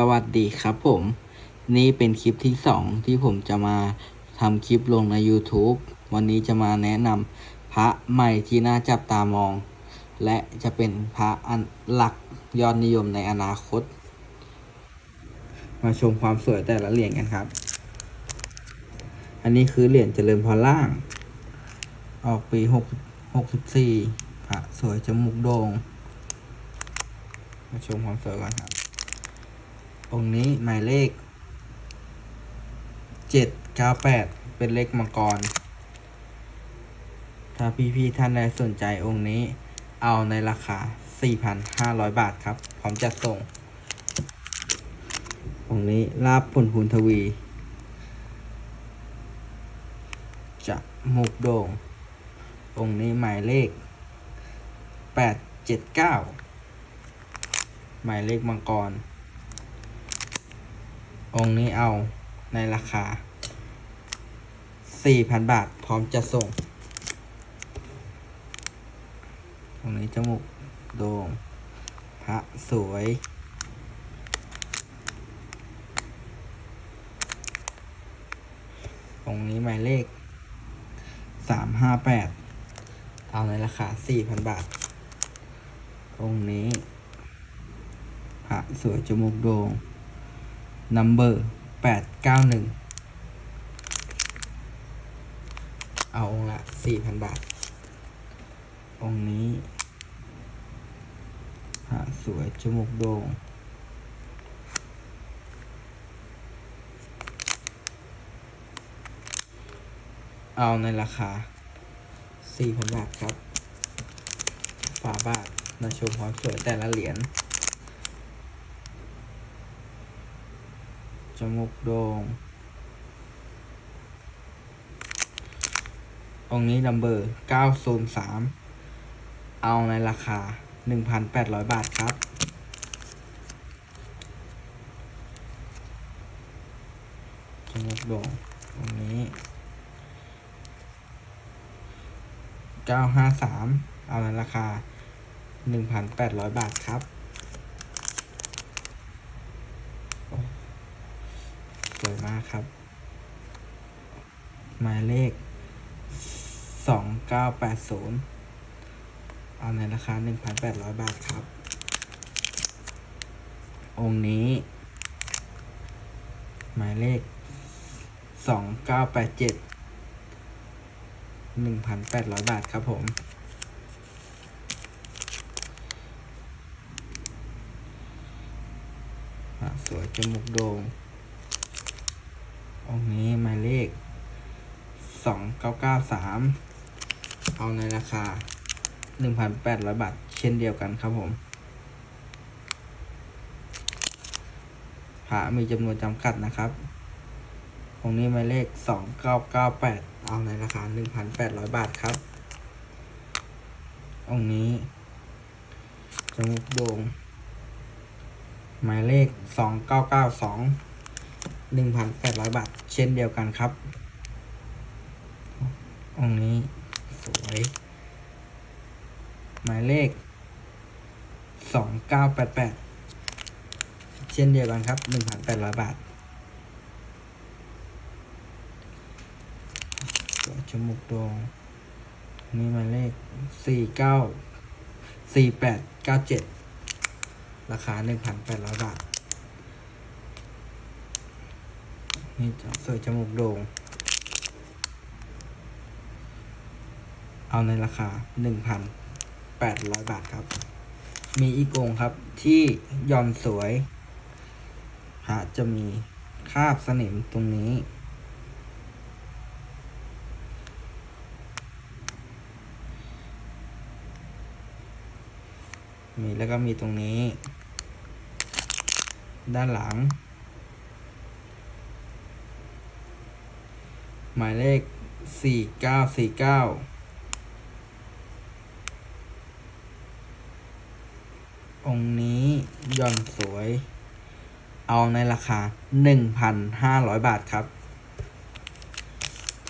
สวัสดีครับผม นี่เป็นคลิปที่สองที่ผมจะมาทำคลิปลงใน YouTube วันนี้จะมาแนะนำพระใหม่ที่น่าจับตามอง และจะเป็นพระอันหลักยอดนิยมในอนาคต มาชมความสวยแต่ละเหรียญกันครับ อันนี้คือเหรียญเจริญพรล่าง ออกปีหกหกสิบสี่พระสวยจมูกโดง่งมาชมความสวยกันครับ องค์นี้หมายเลขเจ็ดเก้าแปดเป็นเลขมังกร ถ้าพี่ๆท่านใดสนใจองค์นี้ เอาในราคา 4,500 บาทครับ พร้อมจัดส่ง องค์นี้ลาบผลพูนทวีจะหมุกโด่ง องค์นี้หมายเลข 879 หมายเลขมังกร องค์นี้เอาในราคา 4,000 บาท พร้อมจะส่งองนี้จมูกโด่งพระสวย องค์นี้หมายเลข 358 เอาในราคา 4,000 บาท องค์นี้ พระสวยจมูกโด่ง นัมเบอร์แปดเก้าหนึ่งเอาองละสี่พันบาท องนี้หาสวย จมูกโด่งเอาในราคาสี่พันบาทครับฝาบาทมาชมความสวยแต่ละเหรียญ จมูกโด่งองนี้นัมเบอร์903 เอาในราคา 1,800 บาทครับ จมูกโด่งองนี้ 953 เอาในราคา 1,800 บาทครับ มากครับ หมายเลขสองเก้าแปดศูนย์เอาในราคาหนึ่งพันแปดร้อยบาทครับ องค์นี้ หมายเลขสองเก้าแปดเจ็ดหนึ่งพันแปดร้อยบาทครับผม สวยจมูกโด่ง องค์นี้หมายเลขสองเก้าเก้าสามเอาในราคาหนึ่งพันแปดร้อยบาท เช่นเดียวกันครับผมพระมีจำนวนจำกัดนะครับ องค์นี้หมายเลขสองเก้าเก้าแปดเอาในราคาหนึ่งพันแปดร้อยบาทครับ องค์นี้จมูกโด่งหมายเลขส องเก้าเก้าสองหนึ่งพันแปดร้อยบาท เช่นเดียวกันครับ องค์นี้สวย หมายเลขสองเก้าแปดแปดเช่นเดียวกันครับหนึ่งพันแปดร้อยบาทจมูกโด่งนี่หมายเลขสี่เก้าสี่แปดเก้าเจ็ดราคาหนึ่งพันแปดร้อยบาท นี่จะสวยจมูกโด่ง เอาในราคา 1,800 บาทครับ มีอีกองครับที่ย่อนสวยหาจะมีคาบสนิมตรงนี้ มีแล้วก็มีตรงนี้ ด้านหลัง หมายเลข 4949 องค์นี้ย่อนสวย เอาในราคา 1,500 บาทครับ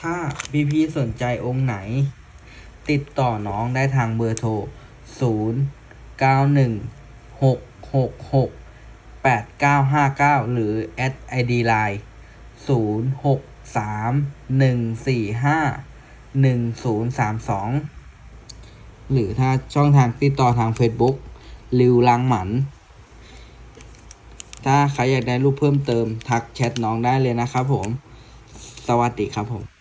ถ้าพี่พี่สนใจองค์ไหน ติดต่อน้องได้ทางเบอร์โทร 0916668959 หรือ แอดไอดีไลน์ 06 สามหนึ่งสี่ห้าหนึ่งศูนย์สามสองหรือถ้าช่องทางติดต่อทาง Facebook ลิวลังหมัน ถ้าใครอยากได้รูปเพิ่มเติมทักแชทน้องได้เลยนะครับผม สวัสดีครับผม